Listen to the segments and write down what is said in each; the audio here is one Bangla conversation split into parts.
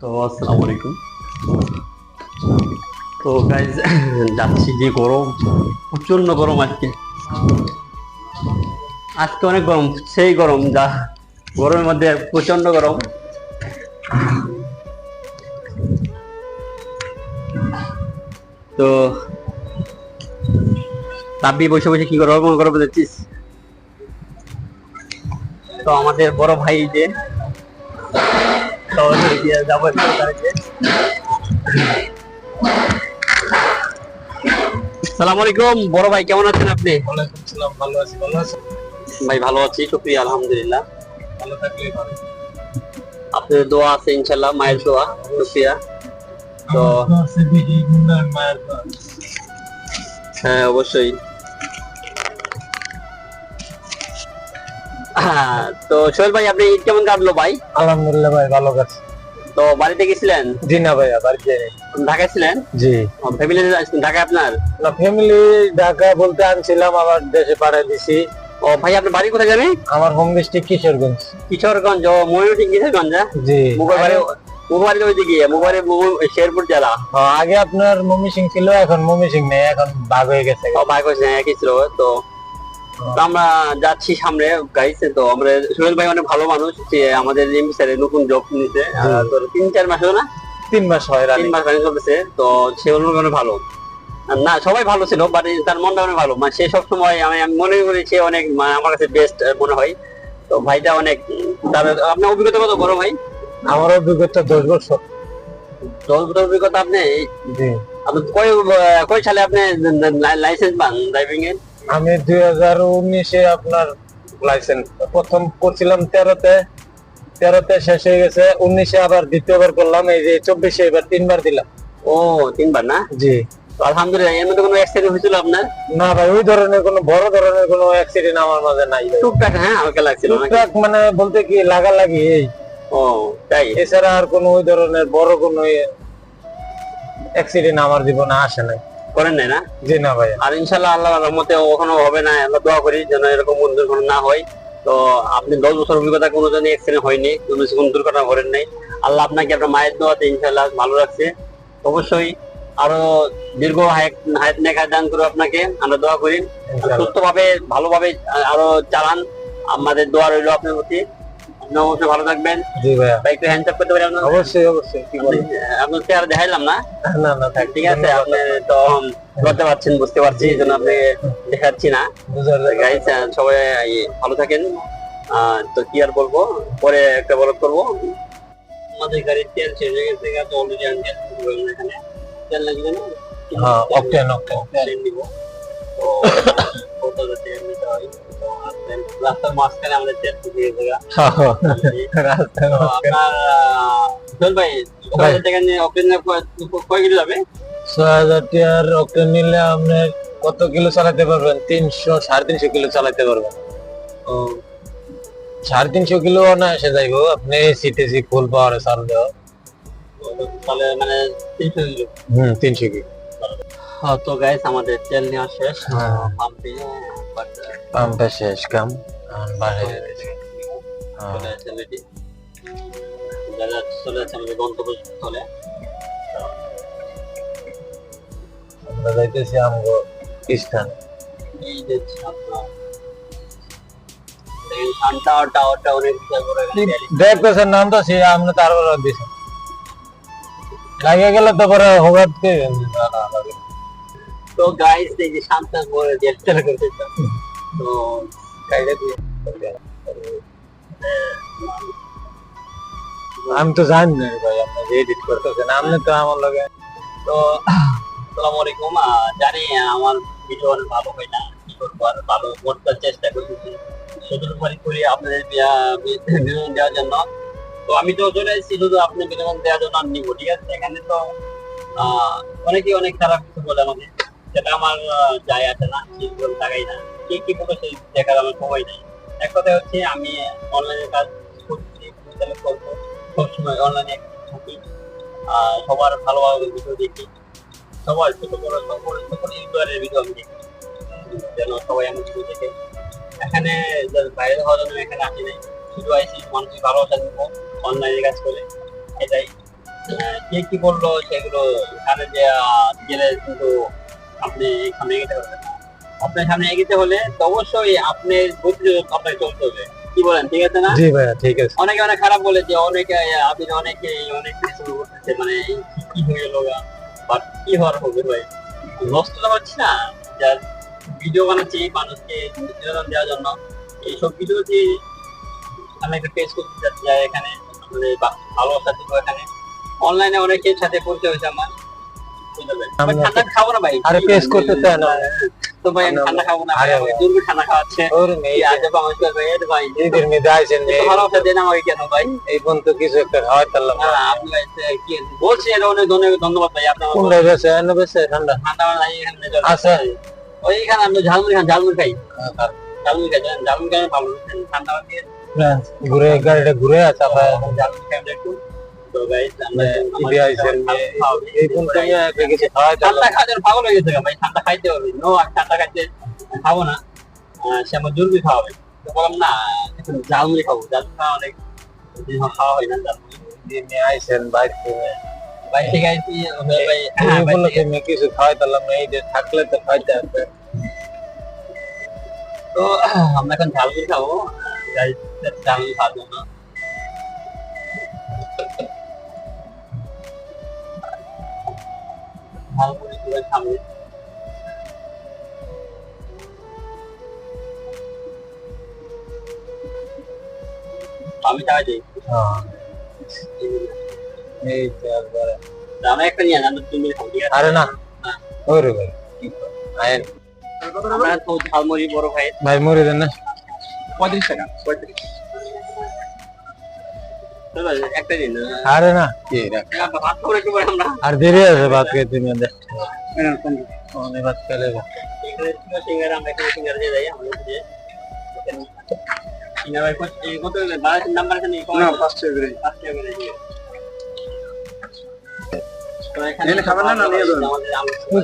তো আসসালামু আলাইকুম। তো গাইজ যাচ্ছি যে গরম প্রচণ্ড গরম আজকে। আজকে অনেক গরম, সেই গরম যা গরমের মধ্যে প্রচণ্ড গরম। তো তাবি বসে বসে কি করব করব দেখছিস তো আমাদের বড় ভাই যে তো গিয়ে যাব একটু তাদেরকে। সালাম আলাইকুম বড় ভাই কেমন আছেন আপনি? ওয়ালাইকুম সালাম ভালো আছি ভালো ভাই ভালো আছি শুক্রিয়া আলহামদুলিল্লাহ। ভালো থাকলে ভালো। আপনাদের দোয়া আছে ইনশাল্লাহ মায়ের দোয়া শুক্রিয়া। তো মায়ের দোয়া। হ্যাঁ অবশ্যই। তো সোহেল ভাই আপনি ঈদ কেমন কাটলো ভাই? আলহামদুলিল্লাহ ভাই ভালো কাছে তো বাড়িতে গেছিলেন? জি না ভাইয়া বাড়িতে ঢাকায় ছিলেন? জি। ফ্যামিলি ঢাকায় আপনার? না ফ্যামিলি ঢাকা বলতে আনছিলাম আবার দেশে পাঠিয়ে দিছি। ও ভাই আপনার বাড়ি কোথায় জানেন? আমার হোম ডিস্ট্রিক্ট কিশোরগঞ্জ। কিশোরগঞ্জ ও ময়ূরটি কিশোরগঞ্জ হ্যাঁ? জি। মুগল বাড়ি মুগল বাড়ি ওই দিকে মুগল শেরপুর জেলা। হ্যাঁ, আগে আপনার মমি সিং ছিল এখন মমি সিং নেই এখন ভাগ হয়ে গেছে। ও ভাই কইছে একই ছিল তো আমরা যাচ্ছি সামনে গাইছে তো আমরা সোহেল ভাই অনেক ভালো মানুষ যে আমাদের এমবিসারে নতুন জব নিতে তোর তিন চার মাস হলো না? তিন মাস হয় তিন মাস রানিং চলতেছে তো সে অনেক ভালো। না সবাই ভালো ছিল বাট তার মনটা অনেক ভালো। মানে সে সবসময় আমি আমি মনে করি সে অনেক মানে আমার কাছে বেস্ট মনে হয়। তো ভাইটা অনেক তার আপনার অভিজ্ঞতা কত বড় ভাই? আমার অভিজ্ঞতা দশ বছর। দশ বছর অভিজ্ঞতা আপনি? কয় কয় সালে আপনি লাইসেন্স পান ড্রাইভিং এর আমি দুই হাজার উনিশে আপনার লাইসেন্স প্রথম করছিলাম তেরোতে তেরোতে শেষ হয়ে গেছে উনিশে আবার দ্বিতীয়বার করলাম এই যে চব্বিশে এবার তিনবার দিলাম। ও তিনবার না? জি। আলহামদুলিল্লাহ এর মধ্যে কোনো অ্যাক্সিডেন্ট হয়েছিল আপনার? না ভাই ওই ধরনের কোনো বড় ধরনের কোনো অ্যাক্সিডেন্ট আমার মাঝে নাই টুকটাক হ্যাঁ হালকা লাগছিল টুকটাক মানে বলতে কি লাগালাগি এই। ও তাই? এছাড়া আর কোনো ওই ধরনের বড় কোনো অ্যাক্সিডেন্ট আমার জীবনে আসে নাই। করেন নাই না? জি না ভাই আর ইনশাল্লাহ আল্লাহ রহমতে কখনো হবে না আমরা দোয়া করি যেন এরকম দুর্ঘটনা না হয়। তো আপনি দশ বছর অভিজ্ঞতা কোনো জন্য অ্যাক্সিডেন্ট হয়নি কোনো কোনো দুর্ঘটনা করেন নাই। আল্লাহ আপনাকে আপনার মায়ের দোয়াতে ইনশাল্লাহ ভালো রাখছে। অবশ্যই আরও দীর্ঘ হায়াত হায়াত নেখা দান করে আপনাকে আমরা দোয়া করি। সুস্থভাবে ভালোভাবে আরও চালান। আমাদের দোয়া রইল আপনার প্রতি। অবশ্যই ভালো থাকবেন। জি ভাইয়া। বা একটু হ্যান্ড করতে পারি আপনার? অবশ্যই অবশ্যই কি বলেন? আপনার চেহারা দেখাইলাম না? না না থাক ঠিক আছে আপনি তো করতে পারছেন বুঝতে পারছি এই জন্য আপনি দেখাচ্ছি না। গাইস সবাই ভালো থাকেন। তো কি আর বলব? পরে একটা বলক করব। আমাদের গাড়ির তেল শেষ হয়ে গেছে তো অলরেডি আমি এখানে। তেল লাগবে না? হ্যাঁ অকটেন অকটেন তেল দিব তো রাস্তার মাঝখানে আমাদের। রাস্তায় তো মাঝখানে। আপনার সোহেল ভাই টাকা নিয়ে অপেন কয় কিলো যাবে? ছয় হাজার টিয়ার অকটেন নিলে আপনি কত কিলো চালাতে পারবেন? তিনশো সাড়ে তিনশো কিলো চালাতে পারবেন। ও। সাড়ে তিনশো কিলো না এসে যাইবো। আপনি সিটিসি ফুল পাওয়ারে চাল দেওয়া তাহলে মানে তিনশো কিলো। হুম তিনশো কিলো। তো গাইস আমাদের তেল নেওয়া শেষ হ্যাঁ। পাম্পে পাম্পে শেষ কাম। হ্যাঁ। চলে আমাদের গন্তব্যস্থলে। আমরা যাইতেছি আমগো স্থান। এই যে আপনার। দেখতেছেন নাম তো সে আপনি তারপর দিছেন লাগে গেলে তো পরে হোগাত তো গাইস এই যে করতে তো আমি তো জানি না ভাই আপনি যে এডিট করতেছেন আপনি তো আমার লগে তো আসসালামু আলাইকুম। জানি আমার ভিডিও অনেক ভালো হয় না কি করব আর ভালো করতে চেষ্টা করতেছি। করি আপনাদের বিনোদন দেওয়ার জন্য। তো আমি তো চলে এসেছি শুধু আপনি বিনোদন দেওয়ার জন্য নিবো ঠিক আছে? এখানে তো আহ, অনেকেই অনেক খারাপ কিছু বলে আমাকে। সেটা আমার যায় আসে না সেগুলো লাগাই না, কে কি বলে সেই দেখার আমার সময় নেই। এক কথা হচ্ছে, আমি অনলাইনে কাজ করছি বিদ্যালয় করব, সবসময় অনলাইনে থাকি সবার ভালোভাবে ভিডিও দেখি, সবার ছোট বড় সকল সকল ইউটিউবারের ভিডিও আমি দেখি, যেন সবাই আমার ভিডিও দেখে। এখানে বাইরে হওয়ার জন্য এখানে আসি নাই, শুধু আইসি মানুষের ভালোবাসা দিব অনলাইনে কাজ করে, এটাই। কে কি বলল সেগুলো, এখানে যে গেলে কিন্তু আপনি সামনে এগিয়ে পারবেন না আপনার সামনে এগিয়ে হলে তো অবশ্যই আপনাকে চলতে হবে। কি বলেন ঠিক আছে না? জি ভাইয়া ঠিক আছে। অনেকে অনেক খারাপ বলে যে অনেকে আপনি অনেকে অনেক কিছু করতেছে মানে কি হয়ে গেল বাট কি হওয়ার হবে ভাই? নষ্ট তো হচ্ছে না। যার ভিডিও বানাচ্ছি মানুষকে বিনোদন দেওয়ার জন্য। এইসব ভিডিও যে আমি একটা করতে এখানে ভালোবাসা দিব এখানে। অনলাইনে অনেকের সাথে পরিচয় হয়েছে আমার। ঠান্ডা খাব না ভাই। আরে পেজ করতে চায় না। তো ভাই ঠান্ডা খাব না। আরে দুর্বি ঠান্ডা খাওয়াচ্ছে। ওর মেয়ে। এই আজব ভাই, ভাই। ঈদের মেয়েদের আইসেন একটু ভালোবাসা দেন আমাকে কেন ভাই? এই পর্যন্ত কিছু একটা খাওয়াই তারলাম না, আপনি কি বলছি এটা অনেক ধন্যবাদ ভাই আপনার কোনটা বেছে এনে বেছে ঠান্ডা? ঠান্ডা নাই এখানে আছে? ওইখানে ঝালমুড়ি খান ঝালমুড়ি খাই। ঝালমুড়ি খাই ঝালমুড়ি খাই ভালো ঠান্ডা দিয়ে ঘুরে গাড়িটা ঘুরে আছে ঝালমুড়ি খাই একটু। তো guys, আমরা ঈদে আইসেন এই পর্যন্ত আমি একটা কিছু খাওয়াই ঠান্ডা তারলাম খাওয়ার জন্য পাগল হয়ে গেছে গা ভাই ঠান্ডা খাইতে হবে নো আমি ঠান্ডা খাইতে খাব না আহ, সে আমার জরুরি খাওয়াবে তো বললাম না এখন ঝালমুড়ি খাব ঝালমুড়ি খাওয়া অনেক দিন হলো খাওয়া হয় না ঝালমুড়ি নিয়ে আইসেন বাইক থেকে ভাই ঠিক আছে ভাই হ্যাঁ তুমি ভাই বলল ঠিক আছে। তুমি কিছু খাওয়াই তারলাম না এই যে থাকলে তো খাইতে আসবে তো আমরা এখন ঝালমুড়ি খাব গাইস ঝালমুড়ি খাওয়ার জন্য ঝালমুড়ি দিয়ে খাব। আমি চাই হ্যাঁ এই তো একবারে। আমরা একটা নিয়ে ঠিক আছে? আরে না। হ্যাঁ। ওই রে ভাই। আয়েন আমরা তো ঝালমুড়ি বড় ভাই ভাই মরে দেন না। পঁয়ত্রিশ টাকা পঁয়ত্রিশ। দিন আরে না। আর দেরি আছে ভাত খেতে তুমি অনেক ভাত খেলে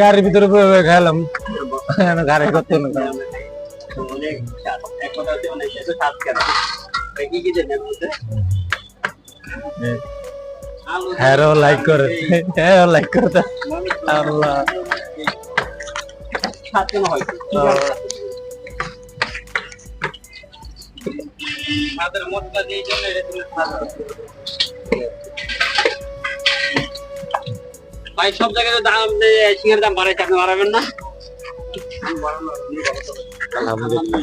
গাড়ির ভিতরে খেলাম গাড়ি করতে না অনেক এক কথা অনেক? ভাই কি কি দেন এর মধ্যে? আলু দেন, হ্যাঁ লাইক করে এই হ্যাঁ লাইক করে আল্লাহ। দিয়ে জন্য এটা তুমি ভাই সব জায়গায় দাম দাম বাড়াইছে আপনি বাড়াবেন না আলহামদুলিল্লাহ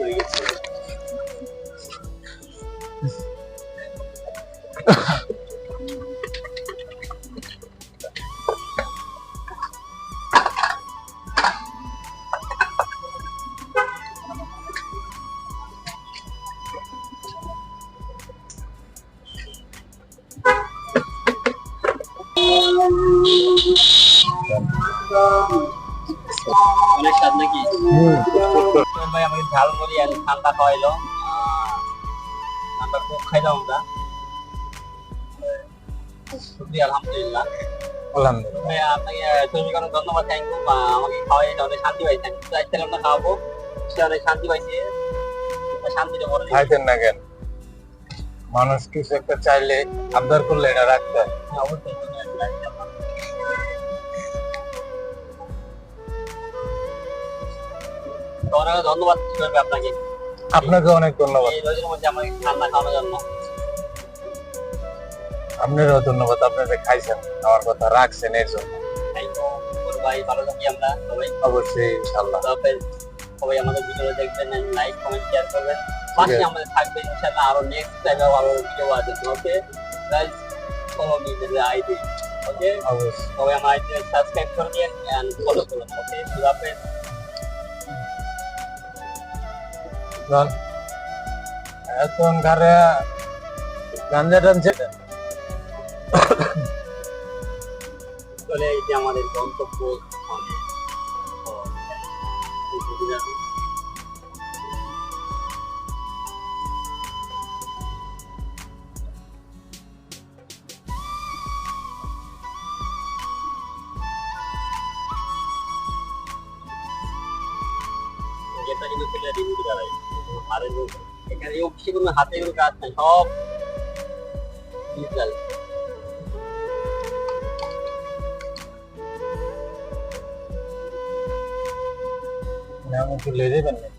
হয়ে গেছে অনেক স্বাদ নাকি হুম ভাই আমাকে ঝালমুড়ি আর ঠান্ডা খাওয়াইলো আহ, খাইলাম আমরা সত্যি আলহামদুলিল্লাহ। আলহামদুলিল্লাহ। ভাই আপনাকে ধন্যবাদ থ্যাংক ইউ আমাকে খাওয়াই অনেক শান্তি পাইছেন। চাইছিলাম আমরা খাওয়াবো সে অনেক শান্তি পাইছে। শান্তিটা বড় খাইতেন না কেন? মানুষ কিছু একটা চাইলে আবদার করলে এটা রাখতে হয়। অবশ্যই ধন্যবাদ আপনাকে। আপনাকে অনেক ধন্যবাদ। আপনারও ধন্যবাদ আপনারা খাইছেন আমার কথা রাখছেন এর জন্য। থ্যাংক ইউ ভাই ভালো থাকি আমরা সবাই। অবশ্যই ইনশাল্লাহ সবাই আমাদের ভিডিও দেখবেন লাইক কমেন্ট শেয়ার করবেন। পাশে আমাদের থাকবে ইনশাআল্লাহ আরও নেক্সট টাইমে আরও ভিডিও আছে। Okay guys follow me the ID okay? অবশ্যই। সবাই আমার আইডি সাবস্ক্রাইব করে দিন এন্ড ফলো করুন ওকে? খুদা হাফেজ ধন এখন ঘরে গাঞ্জা টানছে চলে এই যে আমাদের গন্তব্য স্থানে। তো, এই সুবিধা আছে। হাড়ের এখানে উঠছে কোনো হাতে কোনো কাজ নাই সব ডিজিটাল নাম একটু লেজে দেবেন